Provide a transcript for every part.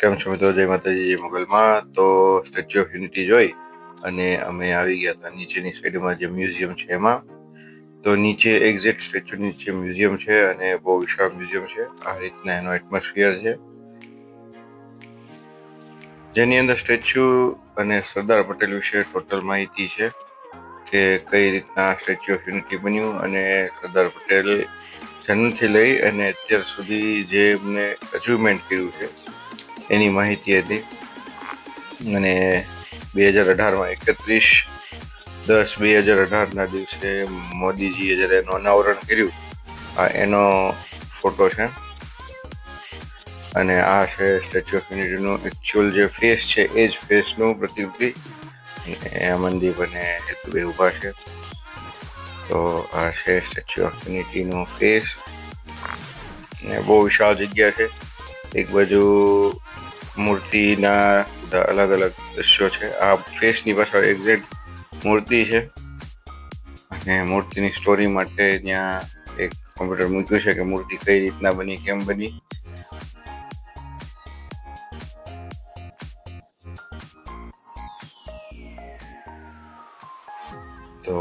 કેમ છો મિત્રો? જય માતાજી જય મોગલમાં તો સ્ટેચ્યુ ઓફ યુનિટી જોઈ અને અમે આવી ગયા હતા નીચેની સાઈડમાં જે મ્યુઝિયમ છે એમાં. તો નીચે એક્ઝેક્ટ સ્ટેચ્યુ નીચે મ્યુઝિયમ છે અને બહુ વિશાળ મ્યુઝિયમ છે. આ રીતના એનો એટમોસ્ફિયર છે. જેની અંદર સ્ટેચ્યુ અને સરદાર પટેલ વિશે ટોટલ માહિતી છે કે કઈ રીતના સ્ટેચ્યુ ઓફ યુનિટી બન્યું અને સરદાર પટેલ જન્મથી લઈ અને અત્યાર સુધી જે એમને અચીવમેન્ટ કર્યું છે. એની માહિતી હતી. અને બે હજાર અઢારમાં એકત્રીસ દસ બે હજાર અઢારના દિવસે મોદીજીએ જ્યારે એનું અનાવરણ કર્યું, આ એનો ફોટો છે. અને આ છે સ્ટેચ્યુ ઓફ યુનિટીનું એકચ્યુઅલ જે ફેસ છે, એ જ ફેસનું પ્રતિકૃતિ અને મંદિર અને હેતુભાઈ ઊભા છે. તો આ છે સ્ટેચ્યુ ઓફ યુનિટીનો ફેસ ને બહુ વિશાળ જગ્યા છે. એક બાજુ મૂર્તિના બધા અલગ અલગ દ્રશ્યો છે. આ ફેસની પાછળ એક્ઝેક્ટ મૂર્તિ છે. અને મૂર્તિની સ્ટોરી માટે ત્યાં એક કોમ્પ્યુટર મૂક્યું છે કે મૂર્તિ કઈ રીતના બની, કેમ બની. તો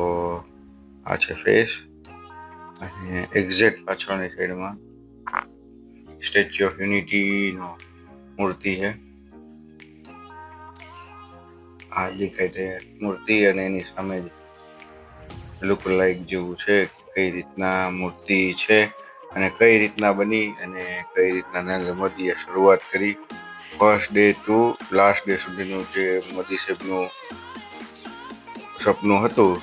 આ છે ફેસ અને એક્ઝેક્ટ પાછળની સાઈડમાં સ્ટેચ્યુ ઓફ યુનિટીનો મૂર્તિ છે. આ દેખાય છે મૂર્તિ અને એની સામે લુક લાઈક જેવું છે કઈ રીતના મૂર્તિ છે અને કઈ રીતના બની અને કઈ રીતના નરેન્દ્ર મોદીએ શરૂઆત કરી. First day to last day સુધીનું જે મોદી સાહેબનું સપનું હતું,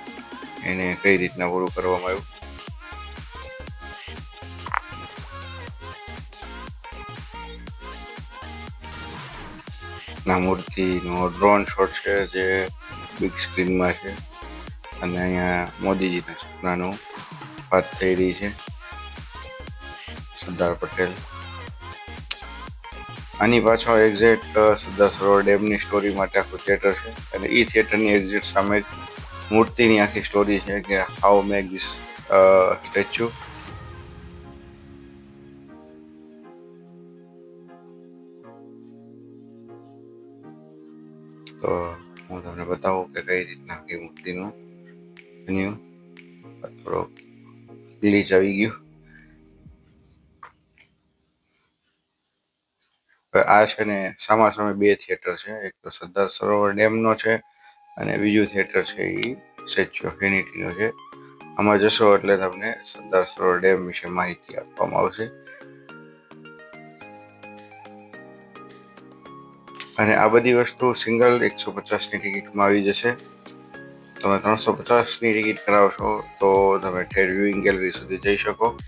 એને કઈ રીતના પૂરું કરવામાં આવ્યું? ના મૂર્તિનો ડ્રોન શોટ છે જે બિગ સ્ક્રીનમાં છે. અને અહીંયા મોદીજીના સપનાનું વાત થઈ રહી છે. સરદાર પટેલ. આની પાછળ એક્ઝેક્ટ સરદાર સરોવર ડેમની સ્ટોરી માટે આખું થિયેટર છે. અને એ થિયેટરની એક્ઝેક્ટ સામે મૂર્તિની આખી સ્ટોરી છે કે હાઉ મેક ધીસ સ્ટેચ્યુ તો હું તમને બતાવું કે કઈ રીતના આખી મૂર્તિનું બન્યું થોડો ગ્લીચ આવી ગયું. આ છે ને સામા સામે બે થિયેટર છે. એક તો સરદાર સરોવર ડેમનો છે અને બીજું થિયેટર છે એ સ્ટેચ્યુ ઓફ યુનિટીનો છે. આમાં જશો એટલે તમને સરદાર સરોવર ડેમ વિશે માહિતી આપવામાં આવશે. અને આ બધી વસ્તુ સિંગલ એકસો પચાસની ટિકિટમાં આવી જશે. તમે ત્રણસો પચાસની ટિકિટ કરાવશો તો તમે ઠેર વ્યુઇંગ ગેલેરી સુધી જઈ શકો.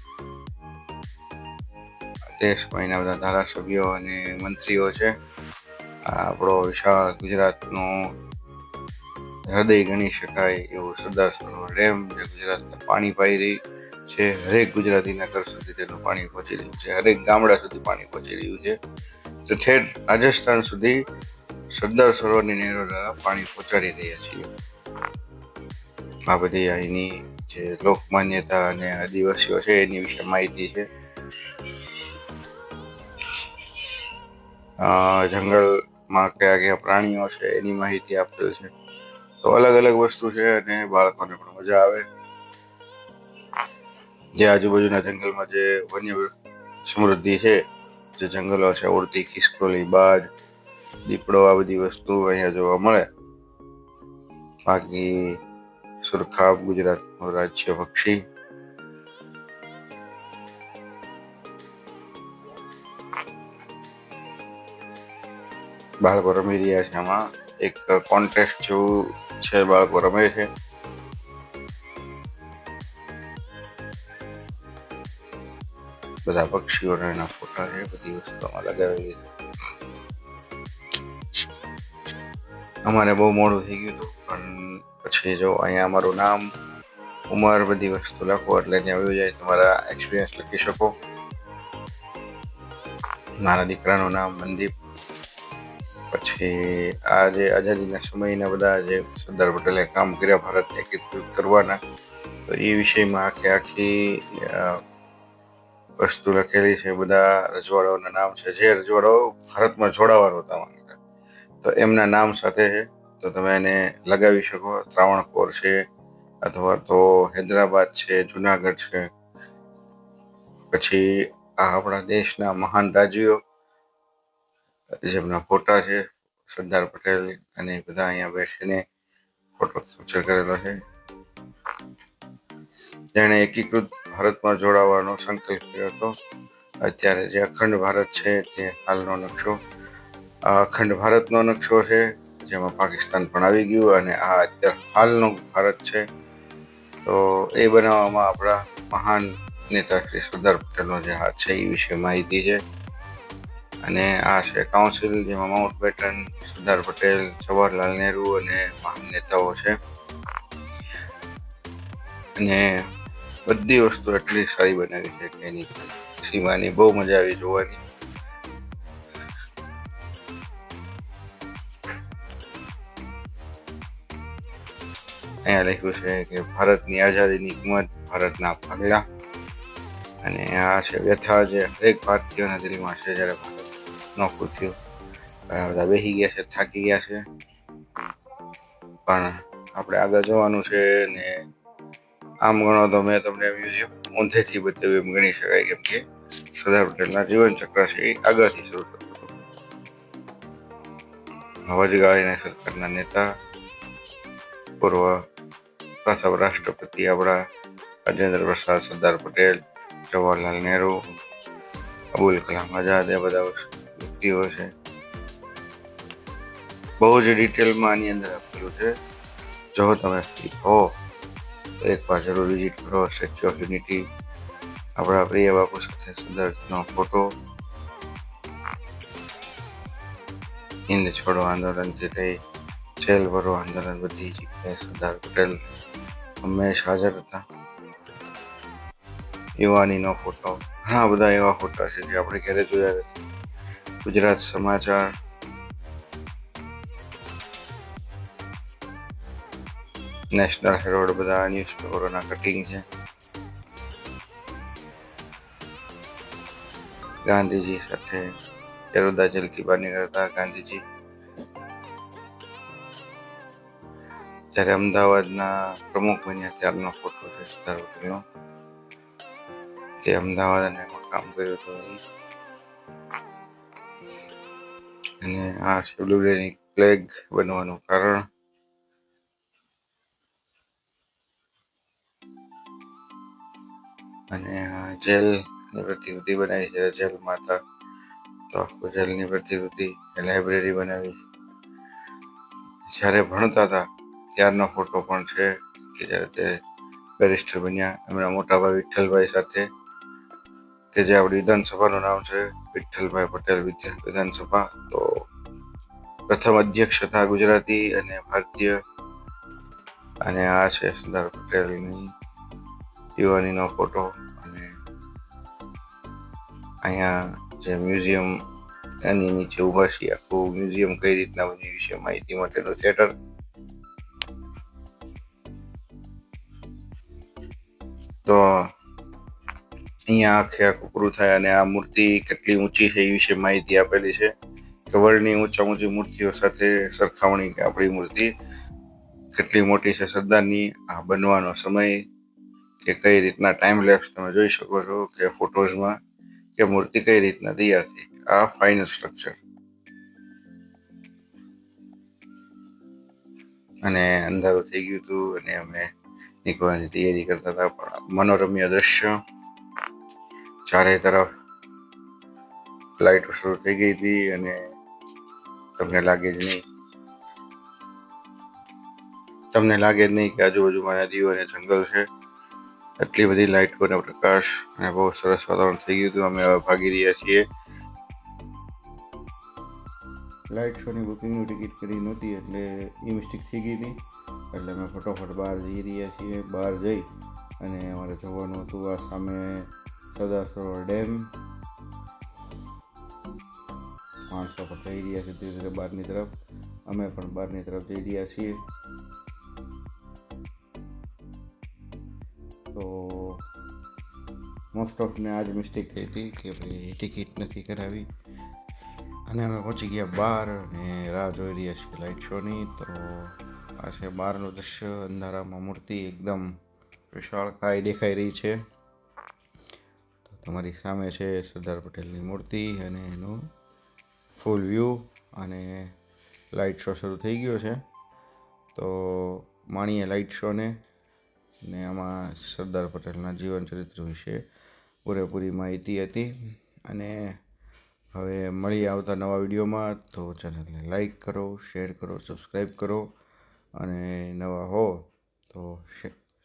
તે સમયના બધા ધારાસભ્યો અને મંત્રીઓ છે. આપણો વિશાળ ગુજરાતનો હૃદય ગણી શકાય એવું સરદાર સરોવર ડેમ જે ગુજરાતને પાણી પાઈ રહી છે. હરેક ગુજરાતીના ઘર સુધી તેનું પાણી પહોંચી રહ્યું છે. હરેક ગામડા સુધી પાણી પહોંચી રહ્યું છે. તો રાજસ્થાન સુધી સરદાર સરોવરની નહેરો દ્વારા પાણી પહોંચાડી રહ્યા છીએ. આ બધી અહીંની જે લોકમાન્યતા અને આદિવાસીઓ છે, એની વિશે માહિતી છે. જંગલમાં કયા કયા પ્રાણીઓ છે, એની માહિતી આપેલ છે. તો અલગ અલગ વસ્તુ છે અને બાળકોને પણ મજા આવે. જે આજુબાજુના જંગલમાં જે વન્ય સમૃદ્ધિ છે જે જંગલો છે, ઉડતી, ખિસકોલી, બાજ, દીપડો, આ બધી વસ્તુ અહીંયા જોવા મળે. બાકી સુરખાબ ગુજરાતનું રાજ્ય પક્ષી. બાળકો રમી રહ્યા છે આમાં. એક કોન્ટેસ્ટ જેવું છે, બાળકો રમે છે. બધા પક્ષીઓના એના ફોટા છે, બધી વસ્તુમાં લગાવેલી છે. અમારે બહુ મોડું થઈ ગયું હતું, પણ પછી જો અહીંયા અમારું નામ, ઉંમર બધી વસ્તુ લખો એટલે ત્યાં આવ્યું જાય. તમારા એક્સપિરિયન્સ લખી શકો. મારા દીકરાનું નામ મનદીપ. પછી આ જે આઝાદીના સમયના બધા જે સરદાર પટેલે કામ કર્યા, ભારતને એકીકૃત કરવાના, તો એ વિષયમાં આખે આખી વસ્તુ લખેલી છે, બધા રજવાડાઓના નામ છે. જે રજવાડાઓ ભારતમાં જોડાવા નહોતા માંગતા તો એમના નામ સાથે છે. તો તમે એને લગાવી શકો. ત્રાવણકોર છે, અથવા તો હૈદરાબાદ છે, જુનાગઢ છે. પછી આ આપણા દેશના મહાન રાજ્યો, જેમના ફોટા છે, સરદાર પટેલ અને બધા અહીંયા બેસીને ફોટો કેપ્ચર કરેલો છે. જેણે એકીકૃત ભારતમાં જોડાવાનો સંકલ્પ કર્યો હતો. અત્યારે જે અખંડ ભારત છે તે હાલનો નકશો. આ અખંડ ભારતનો નકશો છે, જેમાં પાકિસ્તાન પણ આવી ગયું અને આ અત્યારે હાલનો ભારત છે. તો એ બનાવવામાં આપણા મહાન નેતા શ્રી સરદાર પટેલનો જે હાથ છે એ વિશે માહિતી છે. અને આ છે કાઉન્સિલ જેમાં માઉન્ટ બેટન, સરદાર પટેલ, જવાહરલાલ નહેરુ અને મહાન નેતાઓ છે. અને બધી વસ્તુ એટલી સારી બનાવી છે કે એની સીમાની બહુ મજા આવી જોવાની. અહીંયા લખ્યું છે કે ભારતની આઝાદીની કિંમત ભારતના ભાગલા. અને આ છે વ્યથા જે હરેક ભારતીયોના દિલમાં છે જ્યારે ભારત નોખું થયું. બધા બેસી ગયા છે, થાકી ગયા છે. પણ આપણે આગળ જવાનું છે ને આમ ગણો તો મેં તમને મ્યુઝિયમ ઊંધેથી બતાવ્યું એમ ગણી શકાય કેમ કે સરદાર પટેલના જીવન ચક્ર છે, એ આગળથી શરૂ થતું હતું. હવાજગાળીના સરકારના નેતા, પૂર્વ પ્રથમ રાષ્ટ્રપતિ આપણા રાજેન્દ્ર પ્રસાદ, સરદાર પટેલ, જવાહરલાલ નહેરુ, અબુલ કલામ આઝાદ, એ બધા વ્યક્તિઓ છે. બહુ જ ડિટેલમાં આની અંદર આપેલું છે. જો તમે હો એકવાર જરૂર વિઝિટ કરો સ્ટેચ્યુ ઓફ યુનિટી આપણા પ્રિય બાપુ સાથે સરદારનો ફોટો. હિન્દ છોડો આંદોલનથી લઈ જેલ ભરો આંદોલન બધી જગ્યાએ સરદાર પટેલ હંમેશ હાજર હતા. યુવાનીનો ફોટો, ઘણા બધા એવા ફોટા છે જે આપણે ક્યારે જોયા નથી. ગુજરાત સમાચાર નેશનલ હેરોડ બધા ન્યૂઝપેપરોના કટિંગ છે. ગાંધીજી સાથે યરોદા જલકી બાની કરતા ગાંધીજી. જ્યારે અમદાવાદના પ્રમુખ બન્યા ત્યારનો ફોટો છે સરદાર પટેલનો તે અમદાવાદ અને એમાં કામ કર્યું હતું અને આ છે પ્લેગ બનવાનું કારણ અને જેલની પ્રતિકૃતિ બનાવી છે, જેલ માતા. તો આખું જેલની પ્રતિકૃતિ લાઇબ્રેરી બનાવી જ્યારે ભણતા હતા, ત્યારનો ફોટો પણ છે કે જ્યારે તે બેરિસ્ટર બન્યા. એમના મોટાભાઈ વિઠ્ઠલભાઈ સાથે, કે જે આપણી વિધાનસભાનું નામ છે, વિઠ્ઠલભાઈ પટેલ વિધાનસભા. તો પ્રથમ અધ્યક્ષ હતા ગુજરાતી અને ભારતીય. અને આ છે સરદાર પટેલની યુવાનીનો ફોટો અને અહીંયા જે મ્યુઝિયમ એની નીચે ઊભા છીએ, આખું મ્યુઝિયમ કઈ રીતના બન્યું વિશે માહિતી માટેનું થિયેટર. તો અહીંયા આખે આખું પૂરું થાય અને આ મૂર્તિ કેટલી ઊંચી છે એ વિશે માહિતી આપેલી છે કે વર્લ્ડની ઊંચા ઊંચી મૂર્તિઓ સાથે સરખામણી કે આપણી મૂર્તિ કેટલી મોટી છે સરદારની આ બનવાનો સમય કે કઈ રીતના ટાઈમ લેપ્સ તમે જોઈ શકો છો કે ફોટોઝમાં કે મૂર્તિ કઈ રીતના તૈયાર થઈ આ ફાઇનલ સ્ટ્રક્ચર અને અંધારું થઈ ગયું હતું અને અમે નીકળવાની તૈયારી કરતા હતા. પણ મનોરમ્ય દ્રશ્ય ચારે તરફ લાઈટો શરૂ થઈ ગઈ હતી અને તમને લાગે જ નહીં. તમને લાગે જ નહીં કે આજુબાજુમાં નદીઓ અને જંગલ છે. એટલી બધી લાઇટો અને પ્રકાશ અને બહુ સરસ વાતાવરણ થઈ ગયું હતું. અમે હવે ભાગી રહ્યા છીએ. લાઇટ શોની બુકિંગની ટિકિટ કરી નહોતી એટલે એ મિસ્ટેક થઈ ગઈ હતી. એટલે અમે ફટોફટ બહાર જઈ રહ્યા છીએ. બહાર જઈ અને અમારે જવાનું હતું આ સામે સરદાર સરોવર ડેમ. માણસો પણ જઈ રહ્યા છે. ધીરે ધીરે બહારની તરફ. અમે પણ બહારની તરફ જઈ રહ્યા છીએ. તો મોસ્ટ ઓફને આજ મિસ્ટેક થઈ હતી કે ભાઈ ટિકિટ નથી કરાવી. અને અમે પહોંચી ગયા બહાર અને રાહ જોઈ રહ્યા છીએ લાઇટ શોની તો આ છે બહારનું દ્રશ્ય. અંધારામાં મૂર્તિ એકદમ વિશાળ કાય દેખાઈ રહી છે. તો તમારી સામે છે સરદાર પટેલની મૂર્તિ અને એનું ફૂલ વ્યૂ અને લાઇટ શો શરૂ થઈ ગયો છે. તો માણીએ લાઇટ શોને ને આમાં સરદાર પટેલના જીવન ચરિત્ર વિશે પૂરેપૂરી માહિતી હતી. અને હવે મળી આવતા નવા વિડીયોમાં તો ચેનલને લાઈક કરો, શેર કરો, સબસ્ક્રાઈબ કરો. અને નવા હો તો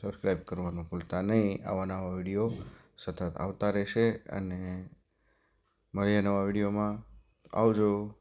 સબસ્ક્રાઈબ કરવાનું ભૂલતા નહીં. આવા નવા વીડિયો સતત આવતા રહેશે. અને મળીએ નવા વિડીયોમાં. આવજો.